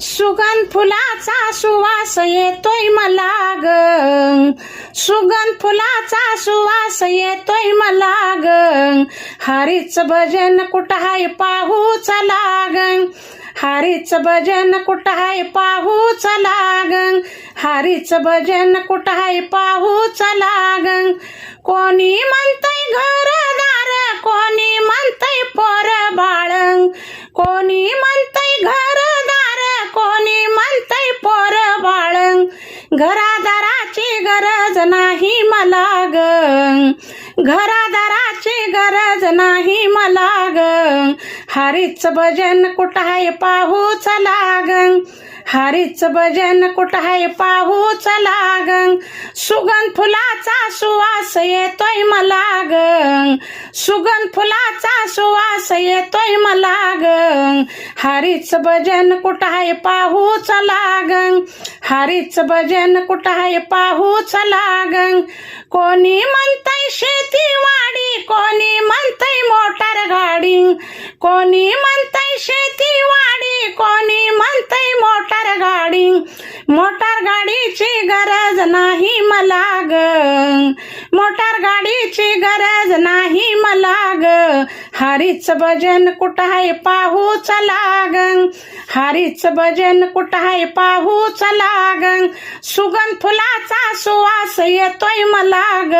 सुगंध फुलाचा सुवास येतोय मला ग. सुगंध फुलाचा सुवास येतोय मला ग. हरीच भजन कुठं हाय पाहू चला ग. हरीच भजन कुठं हाय पाहू चला ग. हरीच भजन कुठं हाय पाहू चला ग. कोणी म्हणतय घरदार कोणी म्हणतय पोर बाळंग कोणी म्हणत घरादाराची गरज नाही मला ग. घरादाराची गरज नाही मला ग. हरीच भजन कुठाय पाहू चला ग हरीच भजन कुठं आहे पाहू चला ग. सुगंध फुलाचा सुवास येतोय मला ग. सुगंध फुलाचा सुवास येतोय मला गं. हरीच भजन कुठं आहे पाहू चला ग. हरीच भजन कुठं आहे पाहू चला ग. कोणी म्हणतय शेतीवाडी कोणी म्हणतय मोटार गाडी. कोणी म्हणतय शेतीवाडी कोणी म्हणतय मोटार गाडी? मोटार गाडीची गरज नाही मला ग. मोटार गाडीची गरज नाही मला ग. हरीच भजन कुठं आहे पाहू चला ग. हरीच भजन कुठं आहे पाहू चला ग. सुगंध फुलाचा सुवास येतोय मला ग.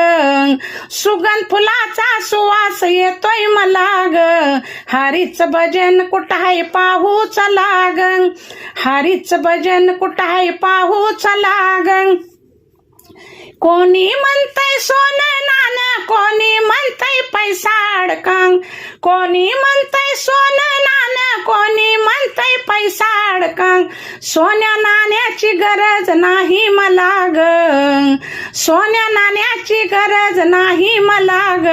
सुगंध फुलाचा सुवास येतोय मला ग. हरीच भजन कुठं पाहू चला ग. हरीच भजन कुठं पाहू चला ग. कोणी म्हणतय सोनं नान कोणी म्हणतय पैसा अडकांग. कोणी म्हणतय सोनं नाणं कोणी म्हणतय पैसा अडकंग सोन्या नाण्याची गरज नाही मला ग. सोन्या नाण्याची गरज नाही मला ग.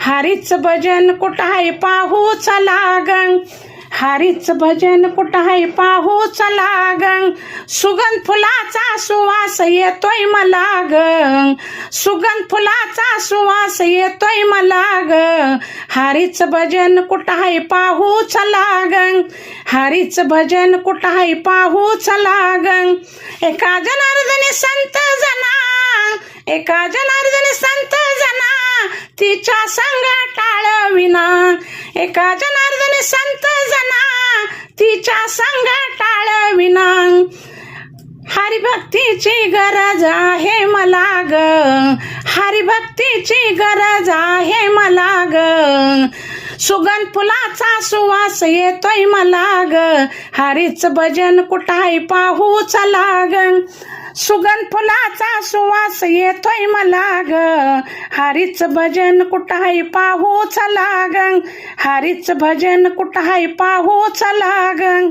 हरीच भजन कुठं आहे पाहू चला ग हरीच भजन कुठं आहे पाहू चला ग. सुगंध फुलाचा सुवास येतोय मला ग. सुगंध फुलाचा सुवास येतोय मला ग. हरीच भजन कुठं आहे पाहू चला ग. हरीच भजन कुठं आहे पाहू चला ग. एका जनार्दने संत जना. एका जनार्दने संत जना. तिच्या संग टाळविना. एका जनार्दने संत जना तिच्या संग टाळविना. हरिभक्तीची गरज आहे मला ग. हरिभक्तीची गरज आहे मला ग. सुगंध फुलाचा सुवास येतोय मला ग. हरीच भजन कुठाय पाहू चला ग. सुगंध फुलाचा सुवास येतोय मला ग. हरीच भजन कुठाय पाहू चला ग. हरीच भजन कुठाय पाहू चला ग.